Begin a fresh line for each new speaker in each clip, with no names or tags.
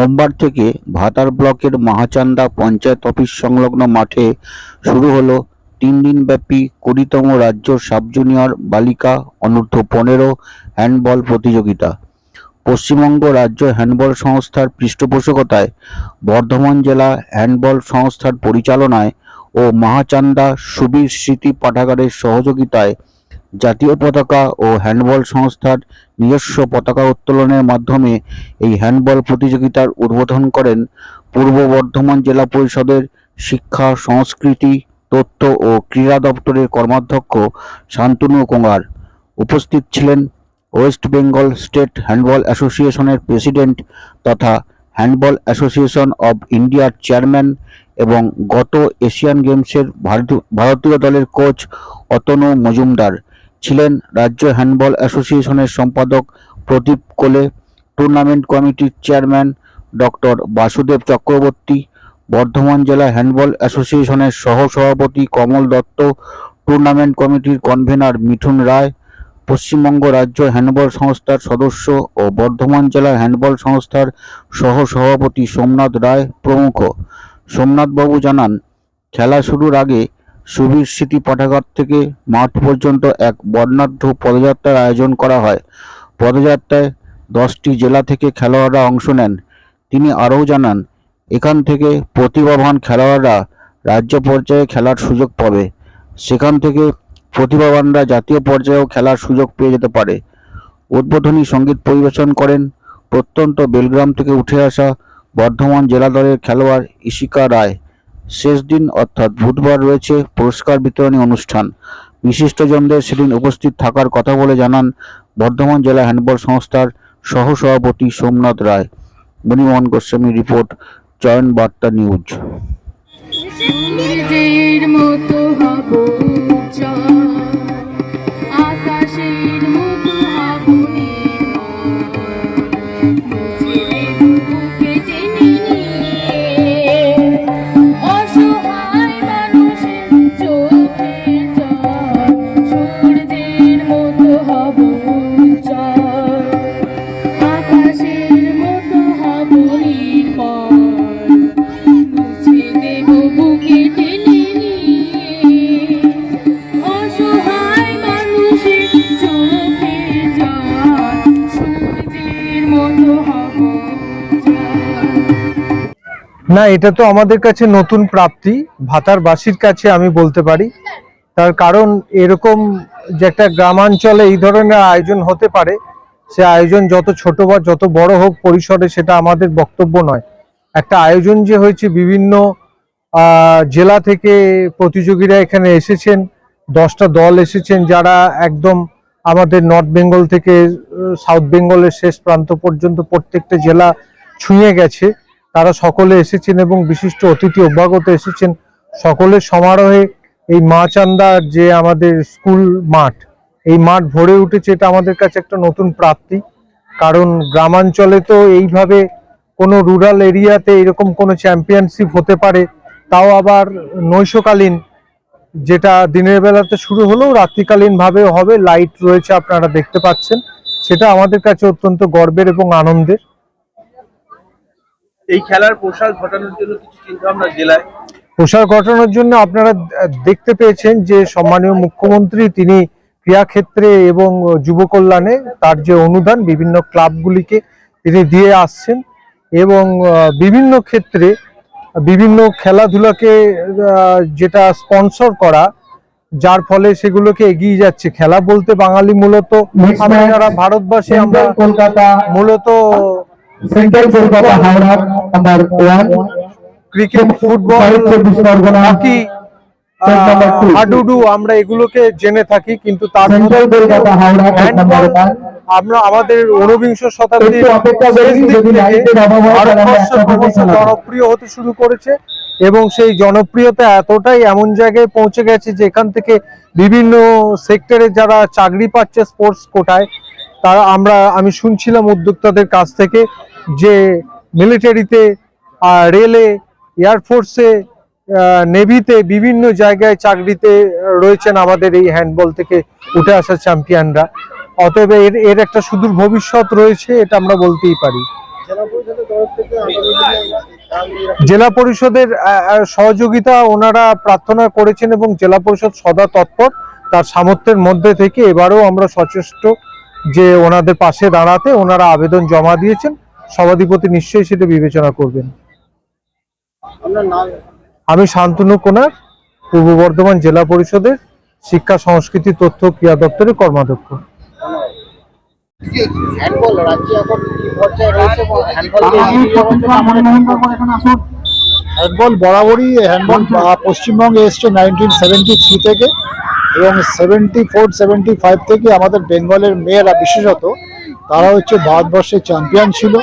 সোমবার থেকে ভাতার ব্লকের মাহাচান্দা পঞ্চায়েত অফিস সংলগ্ন মাঠে শুরু হলো তিন দিনব্যাপী কুড়িতম রাজ্য সাব জুনিয়র বালিকা অনূর্ধ্ব পনেরো হ্যান্ডবল প্রতিযোগিতা। পশ্চিমবঙ্গ রাজ্য হ্যান্ডবল সংস্থার পৃষ্ঠপোষকতায় বর্ধমান জেলা হ্যান্ডবল সংস্থার পরিচালনায় ও মাহাচান্দা সুবীর স্মৃতি পাঠাগারের সহযোগিতায় জাতীয় পতাকা ও হ্যান্ডবল সংস্থার নিজস্ব পতাকা উত্তোলনের মাধ্যমে এই হ্যান্ডবল প্রতিযোগিতার উদ্বোধন করেন পূর্ব বর্ধমান জেলা পরিষদের শিক্ষা, সংস্কৃতি, তথ্য ও ক্রীড়া দপ্তরের কর্মাধ্যক্ষ শান্তনু কোঙার উপস্থিত ছিলেন ওয়েস্ট বেঙ্গল স্টেট হ্যান্ডবল অ্যাসোসিয়েশনের প্রেসিডেন্ট তথা হ্যান্ডবল অ্যাসোসিয়েশন অব ইন্ডিয়ার চেয়ারম্যান এবং গত এশিয়ান গেমসের ভারতীয় দলের কোচ অতনু মজুমদার। ছিলেন রাজ্য হ্যান্ডবল অ্যাসোসিয়েশনের সম্পাদক প্রদীপ কোলে, টুর্নামেন্ট কমিটির চেয়ারম্যান ডক্টর বাসুদেব চক্রবর্তী, বর্ধমান জেলা হ্যান্ডবল অ্যাসোসিয়েশনের সহসভাপতি কমল দত্ত, টুর্নামেন্ট কমিটির কনভেনার মিঠুন রায়, পশ্চিমবঙ্গ রাজ্য হ্যান্ডবল সংস্থার সদস্য ও বর্ধমান জেলা হ্যান্ডবল সংস্থার সহসভাপতি সোমনাথ রায় প্রমুখ। সোমনাথবাবু জানান, খেলা শুরুর আগে সুবীর স্মৃতি পাঠাগার থেকে মাঠ পর্যন্ত এক বর্ণাঢ্য পদযাত্রার আয়োজন করা হয়। পদযাত্রায় দশটি জেলা থেকে খেলোয়াড়রা অংশ নেন। তিনি আরও জানান, এখান থেকে প্রতিভাবান খেলোয়াড়রা রাজ্য পর্যায়ে খেলার সুযোগ পাবে। সেখান থেকে প্রতিভাবানরা জাতীয় পর্যায়েও খেলার সুযোগ পেয়ে যেতে পারে। উদ্বোধনী সংগীত পরিবেশন করেন প্রত্যন্ত বেলগ্রাম থেকে উঠে আসা বর্ধমান জেলা দলের খেলোয়াড় ইশিকা রায়। শেষ দিন অর্থাৎ বুধবার রয়েছে পুরস্কার বিতরণী অনুষ্ঠান। বিশিষ্টজনদের সেদিন উপস্থিত থাকার কথা বলে জানান বর্ধমান জেলা হ্যান্ডবল সংস্থার সহসভাপতি সোমনাথ রায়। Monimohan Goswami report, Chayan Barta news.
মতো আকাশের
না, এটা তো আমাদের কাছে নতুন প্রাপ্তি। ভাতারবাসীর কাছে আমি বলতে পারি। তার কারণ এরকম যে একটা গ্রামাঞ্চলে এই ধরনের আয়োজন হতে পারে, সে আয়োজন যত ছোট বা যত বড় হোক পরিসরে সেটা আমাদের বক্তব্য নয়। একটা আয়োজন যে হয়েছে, বিভিন্ন জেলা থেকে প্রতিযোগীরা এখানে এসেছেন, দশটা দল এসেছেন যারা একদম আমাদের নর্থ বেঙ্গল থেকে সাউথ বেঙ্গলের শেষ প্রান্ত পর্যন্ত প্রত্যেকটা জেলা ছুঁয়ে গেছে। তারা সকলে এসেছেন এবং বিশিষ্ট অতিথি অভ্যাগত এসেছেন। সকলের সমারোহে এই মাচান্দার যে আমাদের স্কুল মাঠ, এই মাঠ ভরে উঠেছে, এটা আমাদের কাছে একটা নতুন প্রাপ্তি। কারণ গ্রামাঞ্চলে তো এইভাবে কোনো রুরাল এরিয়াতে এরকম কোনো চ্যাম্পিয়নশিপ হতে পারে, তাও আবার নৈশকালীন, যেটা দিনের বেলাতে শুরু হলেও রাত্রিকালীনভাবে হবে লাইট রয়েছে আপনারা দেখতে পাচ্ছেন। সেটা আমাদের কাছে অত্যন্ত গর্বের এবং আনন্দের।
এই খেলার প্রসার ঘটানোর জন্য কিছু চিন্তা ভাবনা জেলায়?
প্রসার ঘটানোর জন্য আপনারা দেখতে পেয়েছেন যে সম্মানীয় মুখ্যমন্ত্রী তিনি ক্রীড়াক্ষেত্রে এবং যুব কল্যাণে তার যে অনুদান বিভিন্ন ক্লাবগুলিকে তিনি দিয়ে আসছেন এবং আহ, বিভিন্ন ক্ষেত্রে বিভিন্ন খেলাধুলাকে যেটা স্পন্সর করা যার ফলে সেগুলোকে এগিয়ে যাচ্ছে। খেলা বলতে বাঙালি মূলত আমরা যারা ভারতবাসী আমরা
কলকাতা
মূলত
central Kolkata Howrah number one
cricket football hockey. হাডুডু আমরা এগুলোকে জেনে থাকি কিন্তু তার আমরা আমাদের ঊনবিংশ শতাব্দীর। জনপ্রিয় হতে শুরু করেছে এবং সেই জনপ্রিয়তা এতটাই এমন জায়গায় পৌঁছে গেছে যে এখান থেকে বিভিন্ন সেক্টরে যারা চাকরি পাচ্ছে স্পোর্টস কোটায় তারা আমরা আমি শুনছিলাম উদ্যোক্তাদের কাছ থেকে যে মিলিটারিতে রেলে এয়ারফোর্সে নেভিতে বিভিন্ন জায়গায় চাকরিতে রয়েছেন আমাদের এই হ্যান্ডবল থেকে উঠে আসা চ্যাম্পিয়নরা অতএব এর এর একটা সুদূর ভবিষ্যৎ রয়েছে এটা আমরা বলতেই পারি।
জেলা পরিষদের সহযোগিতা ওনারা প্রার্থনা করেছেন এবং জেলা পরিষদ সদা তৎপর তার সামর্থ্যের মধ্যে থেকে এবারেও আমরা সচেষ্ট যে ওনাদের পাশে দাঁড়াতে ওনারা আবেদন জমা দিয়েছেন সভাধিপতি নিশ্চয়ই সেটা বিবেচনা করবেন। আমি শান্তনু কোনার পূর্ব বর্ধমান জেলা পরিষদের শিক্ষা সংস্কৃতি তথ্য ক্রিয়া দপ্তরের কর্মাধ্যক্ষ।
হ্যান্ডবল বরাবরই হ্যান্ডবল পশ্চিমবঙ্গে এসছে নাইনটিন সেভেন্টি থ্রি থেকে। এবং সেভেন্টি ফোর সেভেন্টি ফাইভ থেকে আমাদের বেঙ্গলের মেয়েরা বিশেষত, তারা হচ্ছে ভারতবর্ষের চ্যাম্পিয়ন ছিল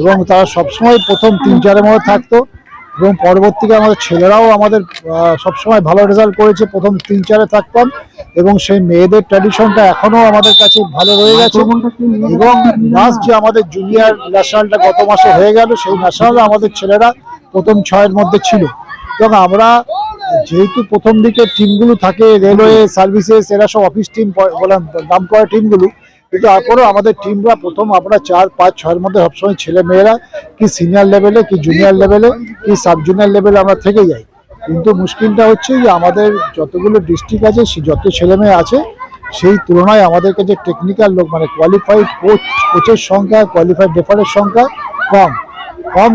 এবং তারা সবসময় প্রথম তিন চারের মধ্যে থাকতো এবং পরবর্তীতে আমাদের ছেলেরাও আমাদের সবসময় ভালো রেজাল্ট করেছে, প্রথম তিন চারে থাকতাম এবং সেই মেয়েদের ট্র্যাডিশনটা এখনও আমাদের কাছে ভালো রয়ে গেছে এবং লাস্ট যে আমাদের জুনিয়র ন্যাশনালটা গত মাসে হয়ে গেল, সেই ন্যাশনালে আমাদের ছেলেরা প্রথম ছয়ের মধ্যে ছিল। এবং আমরা যেহেতু প্রথম দিকে টিমগুলো থাকে রেলওয়ে সার্ভিসেস এরা সব অফিস টিম বলে নাম করা টিমগুলো কিন্তু তারপরেও আমাদের টিমরা প্রথম আমরা চার, পাঁচ, ছয়ের মধ্যে সবসময় ছেলে মেয়েরা কি সিনিয়র লেভেলে কি জুনিয়র লেভেলে কি সাব জুনিয়র লেভেলে আমরা থেকে যাই। কিন্তু মুশকিলটা হচ্ছে যে আমাদের যতগুলো ডিস্ট্রিক্ট আছে, সে যত ছেলে মেয়ে আছে, সেই তুলনায় আমাদের কাছে টেকনিক্যাল লোক মানে কোয়ালিফাইড কোচ কোচের সংখ্যা কোয়ালিফাইড রেফারের সংখ্যা কম। কম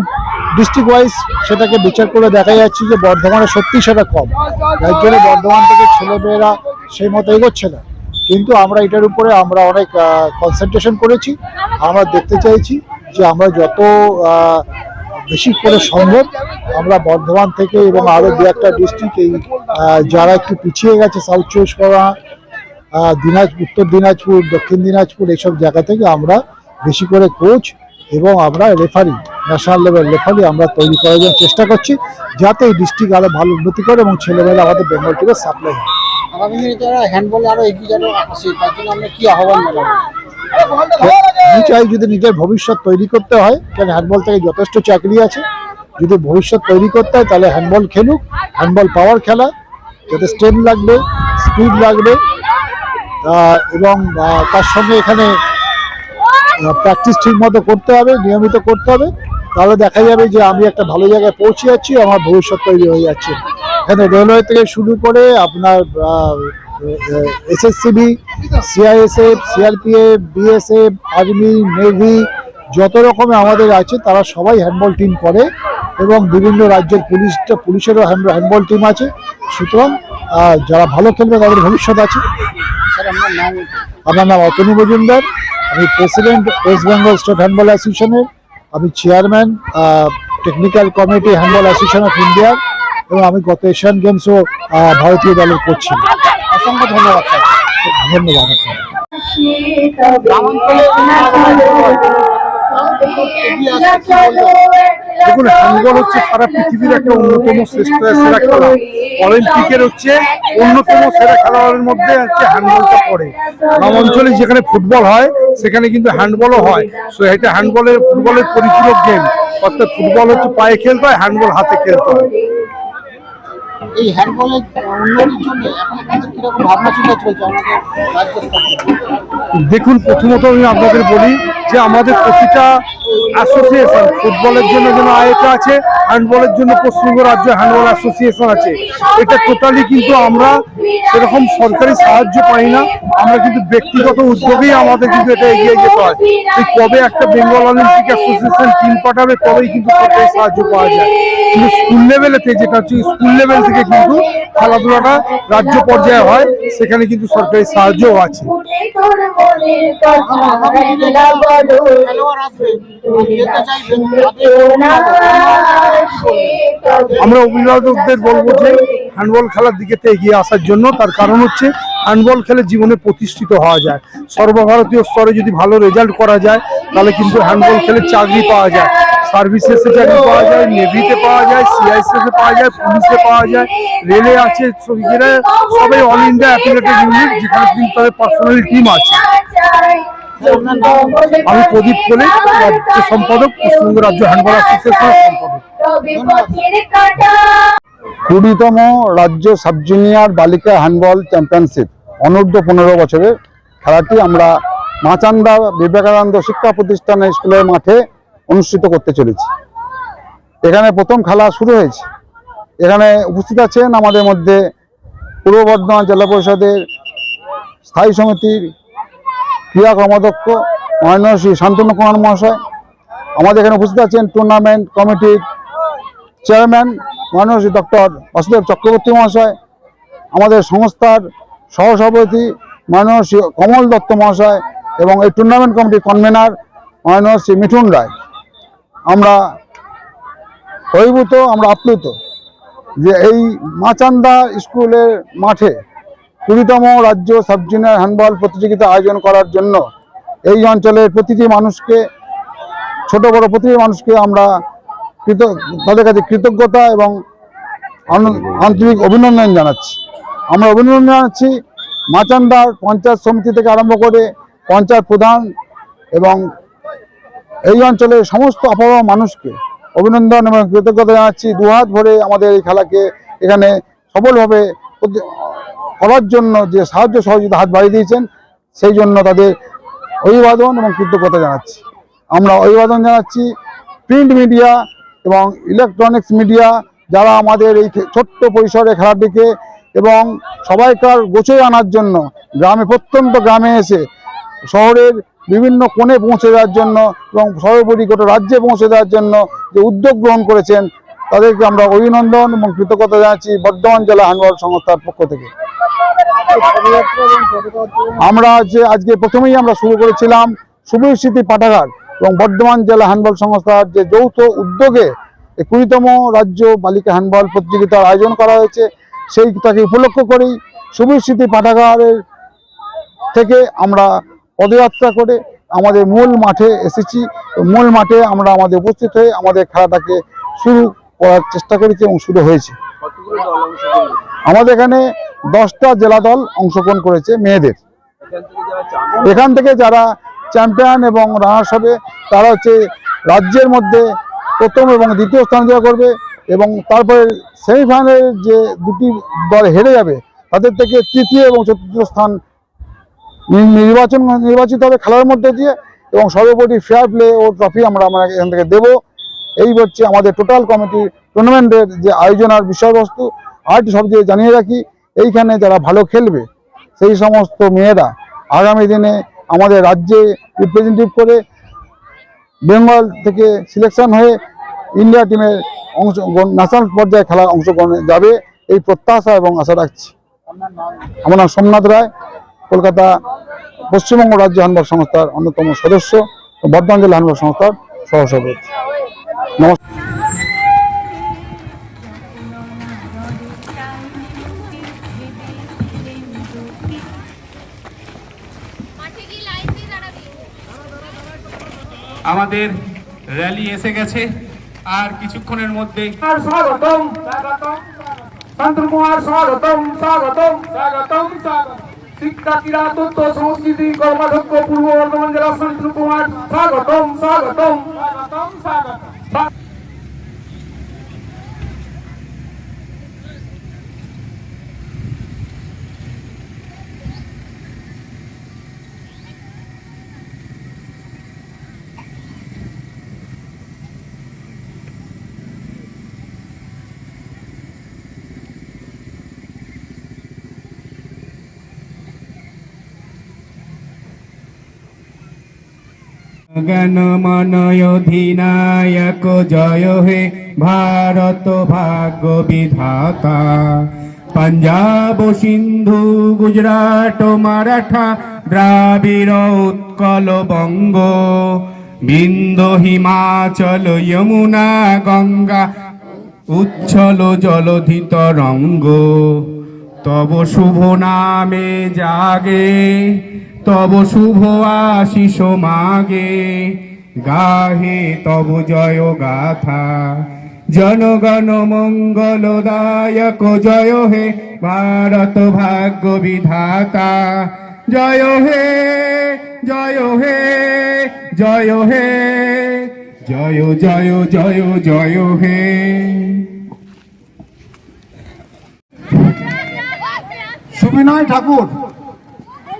ডিস্ট্রিক্ট ওয়াইজ সেটাকে বিচার করে দেখা যাচ্ছে যে বর্ধমানে সত্যি সেটা কম। যার জন্য বর্ধমান থেকে ছেলেমেয়েরা সেই মতো এগোচ্ছে না। কিন্তু আমরা এটার উপরে আমরা অনেক কনসেন্ট্রেশন করেছি। আমরা দেখতে চাইছি যে আমরা যত বেশি করে সম্ভব আমরা বর্ধমান থেকে এবং আরও দু একটা ডিস্ট্রিক্ট এই যারা একটু পিছিয়ে গেছে সাউথ চব্বিশ পরগনা দিনাজপুর উত্তর দিনাজপুর, দক্ষিণ দিনাজপুর, এইসব জায়গা থেকে আমরা বেশি করে কোচ এবং আমরা রেফারি ন্যাশনাল লেভেল রেফারি আমরা তৈরি করার জন্য চেষ্টা করছি যাতে এই ডিস্ট্রিক্ট আরও ভালো উন্নতি করে এবং ছেলেমেয়েরা আমাদের বেঙ্গল থেকে সাপ্লাই হয়।
আগামী দিনে যারা হ্যান্ডবলে আরও এগিয়ে যাবে আসে তার জন্য আমরা কি আহ্বান জানাব?
আমি চাই যদি নিজের ভবিষ্যৎ তৈরি করতে হয় কারণ হ্যান্ডবল থেকে যথেষ্ট চাকরি আছে। যদি ভবিষ্যৎ তৈরি করতে হয় তাহলে হ্যান্ডবল খেলুক। হ্যান্ডবল পাওয়ার খেলা যাতে স্ট্রেন লাগবে স্পিড লাগবে। এবং তার সঙ্গে এখানে প্র্যাকটিস ঠিক মতো করতে হবে, নিয়মিত করতে হবে। তাহলে দেখা যাবে যে আমি একটা ভালো জায়গায় পৌঁছে যাচ্ছি, আমার ভবিষ্যৎ তৈরি হয়ে যাচ্ছে। এখানে রেলওয়ে থেকে শুরু করে আপনার SSCB CISF CRPF BSF army navy যত রকমের আমাদের আছে, তারা সবাই হ্যান্ডবল টিম করে এবং বিভিন্ন রাজ্যের পুলিশটা পুলিশেরও হ্যান্ড- হ্যান্ডবল টিম আছে। সুতরাং যারা ভালো খেলবে তাদের ভবিষ্যৎ আছে।
আপনার নাম
আমার নাম অতনু মজুমদার। আমি president West Bengal state handball অ্যাসোসিয়েশনের। আমি chairman technical committee handball association of India এবং আমি গত এশিয়ান গেমসও আহ, ভারতীয় দলের কোচ ছিলাম।
অসংখ্য ধন্যবাদ
ধন্যবাদ। আপনাকে
দেখুন হ্যান্ডবল হচ্ছে সারা পৃথিবীর একটা অন্যতম শ্রেষ্ঠ সেরা খেলা। অলিম্পিকের হচ্ছে অন্যতম সেরা খেলোয়াড়ের মধ্যে হচ্ছে হ্যান্ডবলটা পড়ে। গ্রাম অঞ্চলে যেখানে ফুটবল হয় সেখানে কিন্তু হ্যান্ডবলও হয়। সো এটা হ্যান্ডবলের ফুটবলের পরিপূরক গেম অর্থাৎ ফুটবল হচ্ছে পায়ে খেলতে হয় হ্যান্ডবল হাতে খেলতে হয়।
এই হ্যান্ডবলের উন্নতির জন্য এখন কীরকম ভাবনা চিন্তা চলছে? আমাদের
দেখুন প্রথমত আমি আপনাদের বলি যে আমাদের প্রতিটা অ্যাসোসিয়েশন ফুটবলের জন্য যেন আয়টা আছে হ্যান্ডবলের জন্য পশ্চিমবঙ্গ রাজ্য হ্যান্ডবল অ্যাসোসিয়েশন আছে। এটা টোটালি কিন্তু আমরা সেরকম সরকারি সাহায্য পাই না। আমরা কিন্তু ব্যক্তিগত উদ্যোগেই আমাদের কিন্তু এটা এগিয়ে যেতে হয়। সেই কবে একটা বেঙ্গল অলিম্পিক অ্যাসোসিয়েশন টিম পাঠাবে তবেই কিন্তু সরকারি সাহায্য পাওয়া যায়। কিন্তু স্কুল লেভেলেতে যেটা হচ্ছে স্কুল লেভেল থেকে কিন্তু খেলাধুলাটা রাজ্য পর্যায়ে হয় সেখানে কিন্তু সরকারি সাহায্যও আছে। আমরা অভিভাবকদের বলব যে হ্যান্ডবল খেলার দিকে এগিয়ে আসার জন্য তার কারণ হচ্ছে হ্যান্ডবল খেলে জীবনে প্রতিষ্ঠিত হওয়া যায়। সর্বভারতীয় স্তরে যদি ভালো রেজাল্ট করা যায়, তাহলে কিন্তু হ্যান্ডবল খেলে চাকরি পাওয়া যায়। সার্ভিসেসে চাকরি পাওয়া যায় নেভিতে পাওয়া যায় সিআইএসএফ এ পাওয়া যায় পুলিশে পাওয়া যায় রেলে আছে সবাই অল ইন্ডিয়া অ্যাথলেটিক ইউনিট যেখানে কিন্তু তাদের পার্সোনাল টিম আছে আমি প্রদীপ কোলে রাজ্য সম্পাদক পশ্চিমবঙ্গ রাজ্য হ্যান্ডবল সম্পাদক।
কুড়িতম রাজ্য সাব জুনিয়র বালিকা হ্যান্ডবল চ্যাম্পিয়নশিপ অনূর্ধ্ব পনেরো বছরের খেলাটি আমরা মাচান্দা বিবেকানন্দ শিক্ষা প্রতিষ্ঠান স্কুলের মাঠে অনুষ্ঠিত করতে চলেছি। এখানে প্রথম খেলা শুরু হয়েছে। এখানে উপস্থিত আছেন আমাদের মধ্যে পূর্ব বর্ধমান জেলা পরিষদের স্থায়ী সমিতির ক্রীড়া কর্মাধ্যক্ষ মাননীয় শ্রী শান্তনু কুমার মহাশয়। আমাদের এখানে উপস্থিত আছেন টুর্নামেন্ট কমিটির চেয়ারম্যান মাননীয় শ্রী ডক্টর বাসুদেব চক্রবর্তী মহাশয়, আমাদের সংস্থার সহসভাপতি মাননীয় শ্রী কমল দত্ত মহাশয় এবং এই টুর্নামেন্ট কমিটির কনভেনার মাননীয় শ্রী মিঠুন রায়। আমরা অভিভূত, আমরা আপ্লুত যে এই মাচান্দা স্কুলের মাঠে কুড়িতম রাজ্য সাব জুনিয়র হ্যান্ডবল প্রতিযোগিতা আয়োজন করার জন্য এই অঞ্চলের প্রতিটি মানুষকে, ছোট বড় প্রতিটি মানুষকে আমরা কৃত, তাদের কাছে কৃতজ্ঞতা এবং আন- আন্তরিক অভিনন্দন জানাচ্ছি। আমরা অভিনন্দন জানাচ্ছি মাচান্দার পঞ্চায়েত সমিতি থেকে আরম্ভ করে পঞ্চায়েত প্রধান এবং এই অঞ্চলের সমস্ত আবহাওয়া মানুষকে অভিনন্দন এবং কৃতজ্ঞতা জানাচ্ছি। দুহাত ভরে আমাদের এই খেলাকে এখানে সফলভাবে করার জন্য যে সাহায্য সহযোগিতা হাত বাড়িয়ে দিয়েছেন, সেই জন্য তাদের অভিবাদন এবং কৃতজ্ঞতা জানাচ্ছি। আমরা অভিবাদন জানাচ্ছি প্রিন্ট মিডিয়া এবং ইলেকট্রনিক্স মিডিয়া যারা আমাদের এই ছোট্ট পরিসরে খেলাটিকে এবং সবাইকার গোছায় আনার জন্য গ্রামে প্রত্যন্ত গ্রামে এসে শহরের বিভিন্ন কোণে পৌঁছে দেওয়ার জন্য এবং সর্বোপরি গোটা রাজ্যে পৌঁছে দেওয়ার জন্য যে উদ্যোগ গ্রহণ করেছেন, তাদেরকে আমরা অভিনন্দন এবং কৃতজ্ঞতা জানাচ্ছি বর্ধমান জেলা হ্যান্ডবল সংস্থার পক্ষ থেকে। আমরা যে আজকে প্রথমেই আমরা শুরু করেছিলাম সুবীর স্মৃতি পাঠাগার এবং বর্ধমান জেলা হ্যান্ডবল সংস্থার যে যৌথ উদ্যোগে এই কুড়িতম রাজ্য বালিকা হ্যান্ডবল প্রতিযোগিতার আয়োজন করা হয়েছে, সেইটাকে উপলক্ষ করেই সুবীর স্মৃতি পাঠাগারের থেকে আমরা পদযাত্রা করে আমাদের মূল মাঠে এসেছি। মূল মাঠে আমরা আমাদের উপস্থিত হয়ে আমাদের খেলাটাকে শুরু করার চেষ্টা করেছি এবং শুরু হয়েছে। আমাদের এখানে দশটা জেলা দল অংশগ্রহণ করেছে মেয়েদের।
এখান থেকে যারা
চ্যাম্পিয়ন এবং রানার্স হবে, তারা হচ্ছে রাজ্যের মধ্যে প্রথম এবং দ্বিতীয় স্থান অধিকার করবে এবং তারপরে সেমিফাইনালের যে দুটি দল হেরে যাবে, তাদের থেকে তৃতীয় এবং চতুর্থ স্থান নির্বাচন নির্বাচিত হবে খেলার মধ্যে দিয়ে এবং সর্বোপরি ফেয়ার প্লে ও ট্রফি আমরা আমরা এখান থেকে দেবো। এই হচ্ছে আমাদের টোটাল কমিটি টুর্নামেন্টের যে আয়োজনের বিষয়বস্তু। আরেকটি সবচেয়ে জানিয়ে রাখি এইখানে যারা ভালো খেলবে, সেই সমস্ত মেয়েরা আগামী দিনে আমাদের রাজ্যে রিপ্রেজেন্টেটিভ করে বেঙ্গল থেকে সিলেকশন হয়ে ইন্ডিয়া টিমের অংশ ন্যাশনাল পর্যায়ে খেলা অংশগ্রহণে যাবে, এই প্রত্যাশা এবং আশা রাখছি। আমার নাম সোমনাথ রায়, কলকাতা পশ্চিমবঙ্গ রাজ্য হ্যান্ডবল সংস্থার অন্যতম সদস্য, বর্ধমান জেলা হ্যান্ডবল সংস্থার সহসভাপতি। নমস্কার।
আমাদের র্যালি এসে গেছে। আর কিছুক্ষণের মধ্যে
স্বাগতম স্বাগতম শান্তনু কুমার স্বাগতম স্বাগতম স্বাগতম স্বাগতম। তথ্য সংস্কৃতি কর্মাধ্যক্ষ পূর্ব বর্ধমান জেলা চন্দ্রকুমার স্বাগতম স্বাগতম। স্বাগতম স্বাগতম।
গণমনয় অধিনায়ক জয় হে ভারত ভাগ্য বিধাতা পাঞ্জাব সিন্ধু গুজরাট মারাঠা দ্রাবিড় উৎকল বঙ্গ বিন্দ হিমাচল যমুনা গঙ্গা উচ্ছল জলধিত রঙ্গ তব শুভ নামে জাগে তব শুভ আশিস মাগে গাহে তব জয় গাথা জনগণ মঙ্গলদায়ক জয় হে ভারত ভাগ্য বিধাতা জয় হে জয় হে জয় হে জয় জয় জয় জয় হে
সুবিনয় ঠাকুর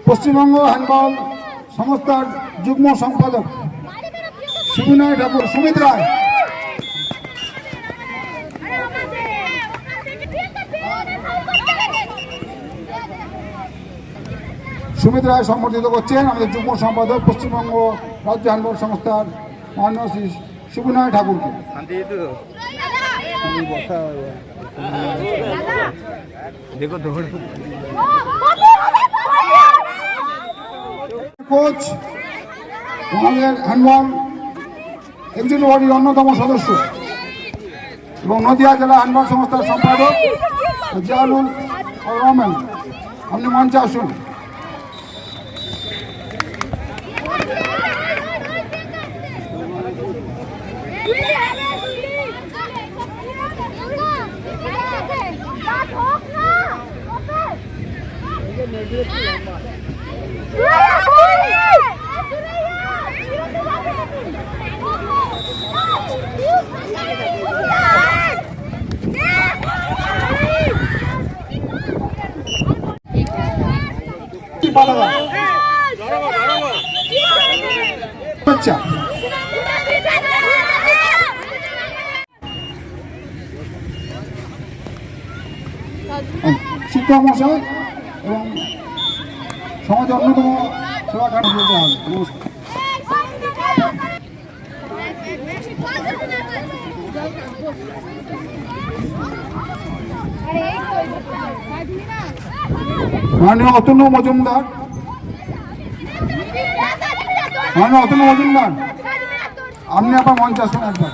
পশ্চিমবঙ্গ হ্যান্ডবল সংস্থার যুগ্ম সম্পাদক
শিবুনায় ঠাকুর সুমিত রায়। সুমিত রায় সম্বর্ধিত করছেন আমাদের যুগ্ম সম্পাদক পশ্চিমবঙ্গ রাজ্য হ্যান্ডবল সংস্থার মাননীয় শ্রী শিবুনায় ঠাকুরকে কোচ আমাদের হ্যান্ডবল একজন বডির অন্যতম সদস্য এবং নদিয়া জেলা হ্যান্ডবল সংস্থার সম্পাদক জিয়ালুল রহমান। আপনি মঞ্চে আসুন। পালাদা আচ্ছা। শিক্ষক মশাই এবং সমাজের অন্যতম সেবা কার্য বলতে হবে নমস্কার। মাননীয় অতনু মজুমদার? মাননীয় অতনু মজুমদার? আপনি আপনার মঞ্চ আসুন একবার।